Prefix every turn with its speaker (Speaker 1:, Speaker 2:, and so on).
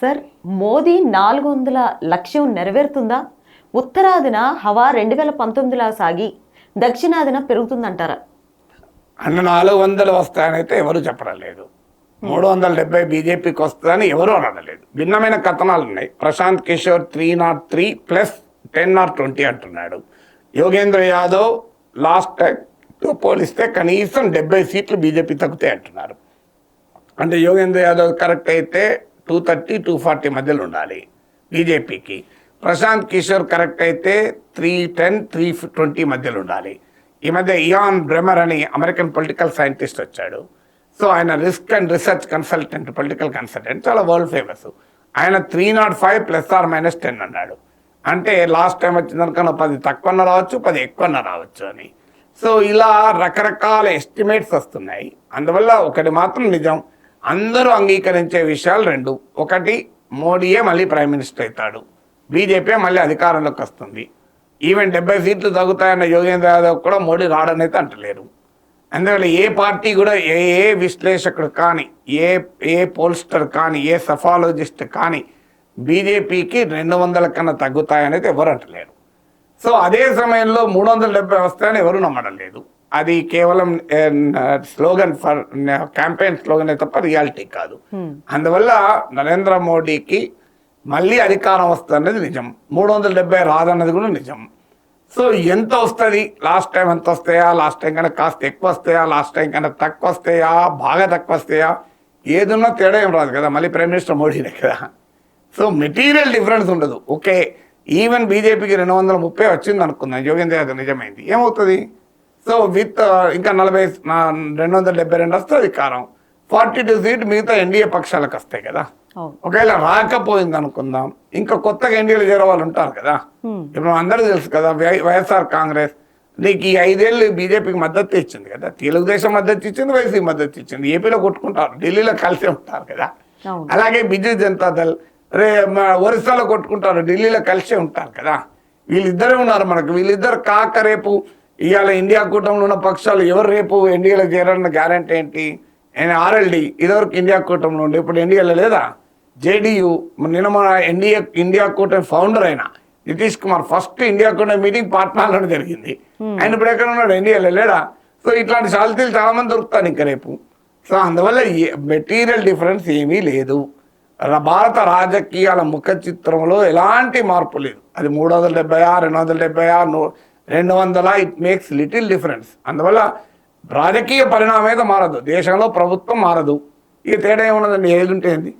Speaker 1: Sir Modi నాలుగు వందల లక్ష్యం నెరవేరుతుందా? ఉత్తరాదిన హవా రెండు వేల పంతొమ్మిదిలా సాగి దక్షిణాదిన పెరుగుతుందంటారా?
Speaker 2: అన్న నాలుగు వందలు వస్తాయనైతే ఎవరు చెప్పడం లేదు మూడు వందల డెబ్బై బీజేపీకి వస్తుందని ఎవరు అనలేదు. భిన్నమైన కథనాలు ఉన్నాయి Prashant Kishor three nought three plus ten nought twenty అంటున్నాడు. యోగేంద్ర యాదవ్ లాస్ట్తో పోలిస్తే కనీసం డెబ్బై సీట్లు బీజేపీ తగ్గుతాయి అంటున్నారు. అంటే యోగేంద్ర యాదవ్ కరెక్ట్ అయితే టూ థర్టీ టూ ఫార్టీ మధ్యలో ఉండాలి బీజేపీకి. ప్రశాంత్ కిషోర్ కరెక్ట్ అయితే త్రీ టెన్ త్రీ ట్వంటీ మధ్యలో ఉండాలి. ఈ మధ్య ఇయాన్ బ్రెమర్ అని అమెరికన్ పొలిటికల్ సైంటిస్ట్ వచ్చాడు. సో ఆయన risk and research consultant political consultant చాలా వరల్డ్ ఫేమస్. ఆయన three nought five plus or minus ten అన్నాడు. అంటే లాస్ట్ టైం వచ్చిందనుకన్నా పది తక్కువన్న రావచ్చు పది ఎక్కువన్న రావచ్చు అని. సో ఇలా రకరకాల ఎస్టిమేట్స్ వస్తున్నాయి. అందువల్ల ఒకటి మాత్రం నిజం అందరూ అంగీకరించే విషయాలు రెండు. ఒకటి మోడీయే మళ్ళీ ప్రైమ్ మినిస్టర్ అవుతాడు. బీజేపీ మళ్ళీ అధికారంలోకి వస్తుంది. ఈవెన్ డెబ్బై సీట్లు తగ్గుతాయన్న యోగేంద్ర యాదవ్ కూడా మోడీ రాడనైతే అంటలేరు. అందువల్ల ఏ పార్టీ కూడా ఏ ఏ విశ్లేషకుడు కానీ ఏ ఏ పోల్స్టర్ కానీ ఏ సఫాలజిస్ట్ కానీ బీజేపీకి రెండు వందల కన్నా తగ్గుతాయనేది ఎవరు అంటలేరు. సో అదే సమయంలో మూడు వందల డెబ్బై వస్తాయని ఎవరు నమ్మడం లేదు. అది కేవలం స్లోగన్ ఫర్ క్యాంపెయిన్ స్లోగన్ తప్ప రియాలిటీ కాదు. అందువల్ల నరేంద్ర మోడీకి మళ్ళీ అధికారం వస్తుంది నిజం. మూడు వందల డెబ్బై రాదన్నది కూడా నిజం. సో ఎంత వస్తుంది? లాస్ట్ టైం ఎంత వస్తాయా? లాస్ట్ టైం కన్నా కాస్త ఎక్కువ వస్తాయా? లాస్ట్ టైం కన్నా తక్కువ వస్తాయా? బాగా తక్కువ వస్తాయా? ఏదున్నా తేడా ఏం రాదు కదా మళ్ళీ ప్రైమ్ మినిస్టర్ మోడీనే కదా. సో మెటీరియల్ డిఫరెన్స్ ఉండదు. ఓకే ఈవెన్ బీజేపీకి రెండు వందల ముప్పై వచ్చింది అనుకుందాం యోగేంద్ర యాదవ్ నిజమైంది. ఏమవుతుంది? సో విత్ ఇంకా నలభై రెండు వందల డెబ్బై రెండు వస్తే అధికారం ఫార్టీ టూ సీట్ మిగతా ఎన్డీఏ పక్షాలకు వస్తాయి కదా ఒకవేళ రాకపోయింది అనుకుందాం ఇంకా కొత్తగా ఎన్డీఏలో చేరే వాళ్ళు ఉంటారు కదా ఇప్పుడు అందరికీ తెలుసు కదా వైఎస్ఆర్ కాంగ్రెస్ నీకు ఈ ఐదేళ్ళు బీజేపీకి మద్దతు ఇచ్చింది కదా. తెలుగుదేశం మద్దతు ఇచ్చింది వైసీపీ మద్దతు ఇచ్చింది. ఏపీలో కొట్టుకుంటారు ఢిల్లీలో కలిసి ఉంటారు కదా. అలాగే బిజు జనతా దళ్ రే ఒరిస్సాలో కొట్టుకుంటారు ఢిల్లీలో కలిసే ఉంటారు కదా. వీళ్ళిద్దరే ఉన్నారు మనకు వీళ్ళిద్దరు కాక రేపు ఇవాళ ఇండియా కూటమిలో ఉన్న పక్షాలు ఎవరు రేపు ఎన్డీఏలో చేరాలన్న గ్యారంటీ ఏంటి? ఆర్ఎల్డి ఇదివరకు ఇండియా కూటమిలో ఉండే ఇప్పుడు ఎన్డీఏలో లేదా? జేడీయూ నిన్న మన ఎన్డీఏ ఇండియా కూటమి ఫౌండర్ అయిన నితీష్ కుమార్ ఫస్ట్ ఇండియా కూటమి మీటింగ్ పాట్నాలోనే జరిగింది. ఆయన ఇప్పుడు ఎక్కడ ఉన్నాడు? ఎన్డీఏలో లేడా? సో ఇట్లాంటి సాల్తీలు చాలా మంది దొరుకుతారు ఇంకా రేపు. సో అందువల్ల మెటీరియల్ డిఫరెన్స్ ఏమీ లేదు. భారత రాజకీయాల ముఖ చిత్రంలో ఎలాంటి మార్పు లేదు. అది మూడు వందల డెబ్బై రెండు వందల డెబ్బై రెండు వందల ఇట్ మేక్స్ లిటిల్ డిఫరెన్స్ అందువల్ల రాజకీయ పరిణామం అయితే మారదు. దేశంలో ప్రభుత్వం మారదు. ఈ తేడా ఏమున్నదండి? ఏది ఉంటే ఏంది?